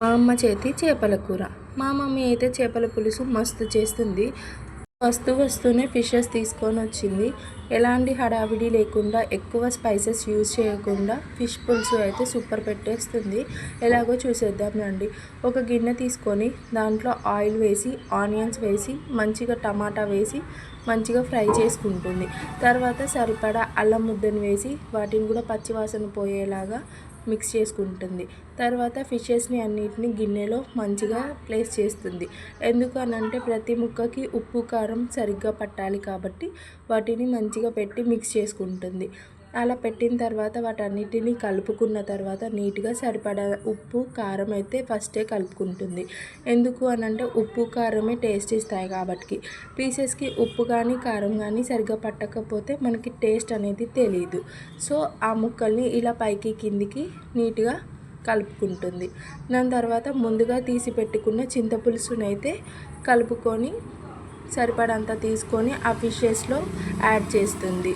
మా అమ్మ చేతి చేపల కూర. మా మమ్మీ అయితే చేపల పులుసు మస్తు చేస్తుంది. వస్తూ వస్తూనే ఫిషెస్ తీసుకొని వచ్చింది. ఎలాంటి హడావిడి లేకుండా ఎక్కువ స్పైసెస్ యూజ్ చేయకుండా ఫిష్ పులుసు అయితే సూపర్ పెట్టేస్తుంది. ఎలాగో చూసేద్దాం రండి. ఒక గిన్నె తీసుకొని దాంట్లో ఆయిల్ వేసి ఆనియన్స్ వేసి మంచిగా టమాటా వేసి మంచిగా ఫ్రై చేసుకుంటుంది. తర్వాత సరిపడా అల్లం ముద్దను వేసి వాటిని కూడా పచ్చివాసన పోయేలాగా మిక్స్ చేసుకుంటుంది. తర్వాత ఫిషెస్ని అన్నిటిని గిన్నెలో మంచిగా ప్లేస్ చేస్తుంది. ఎందుకనంటే ప్రతి ముక్కకి ఉప్పు కారం సరిగ్గా పట్టాలి కాబట్టి వాటిని మంచిగా పెట్టి మిక్స్ చేసుకుంటుంది. అలా పెట్టిన తర్వాత వాటన్నిటిని కలుపుకున్న తర్వాత నీట్గా సరిపడా ఉప్పు కారం అయితే ఫస్టే కలుపుకుంటుంది. ఎందుకు అని అంటే ఉప్పు కారమే టేస్ట్ ఇస్తాయి కాబట్టి. పీసెస్కి ఉప్పు కానీ కారం కానీ సరిగ్గా పట్టకపోతే మనకి టేస్ట్ అనేది తెలియదు సో ఆ ముక్కల్ని ఇలా పైకి కిందికి నీట్గా కలుపుకుంటుంది. దాని తర్వాత ముందుగా తీసి పెట్టుకున్న చింతపులుసునైతే కలుపుకొని సరిపడంత తీసుకొని ఆ ఫిషెస్లో యాడ్ చేస్తుంది.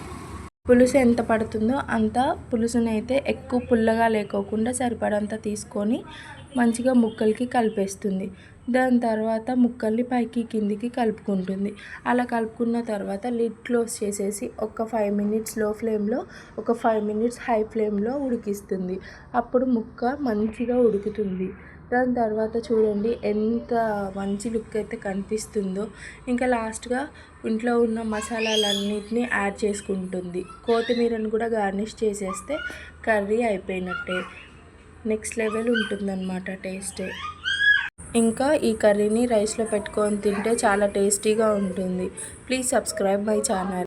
పులుసు ఎంత పడుతుందో అంత పులుసునైతే ఎక్కువ పుల్లగా లేకోకుండా సరిపడంత తీసుకొని మంచిగా ముక్కలకి కలిపేస్తుంది. దాని తర్వాత ముక్కల్ని పైకి కిందికి కలుపుకుంటుంది. అలా కలుపుకున్న తర్వాత లిడ్ క్లోజ్ చేసేసి ఒక ఫైవ్ మినిట్స్లో ఫ్లేమ్లో ఒక ఫైవ్ మినిట్స్ హై ఫ్లేమ్లో ఉడికిస్తుంది. అప్పుడు ముక్క మంచిగా ఉడుకుతుంది. దాని తర్వాత చూడండి ఎంత మంచి లుక్ అయితే కనిపిస్తుందో. ఇంకా లాస్ట్గా ఇంట్లో ఉన్న మసాలాలన్నిటిని యాడ్ చేసుకుంటుంది. కొత్తిమీరను కూడా గార్నిష్ చేసేస్తే కర్రీ అయిపోయినట్టే. నెక్స్ట్ లెవెల్ ఉంటుందన్నమాట టేస్ట్. ఇంకా ఈ కర్రీని రైస్లో పెట్టుకొని తింటే చాలా టేస్టీగా ఉంటుంది. Please subscribe my channel.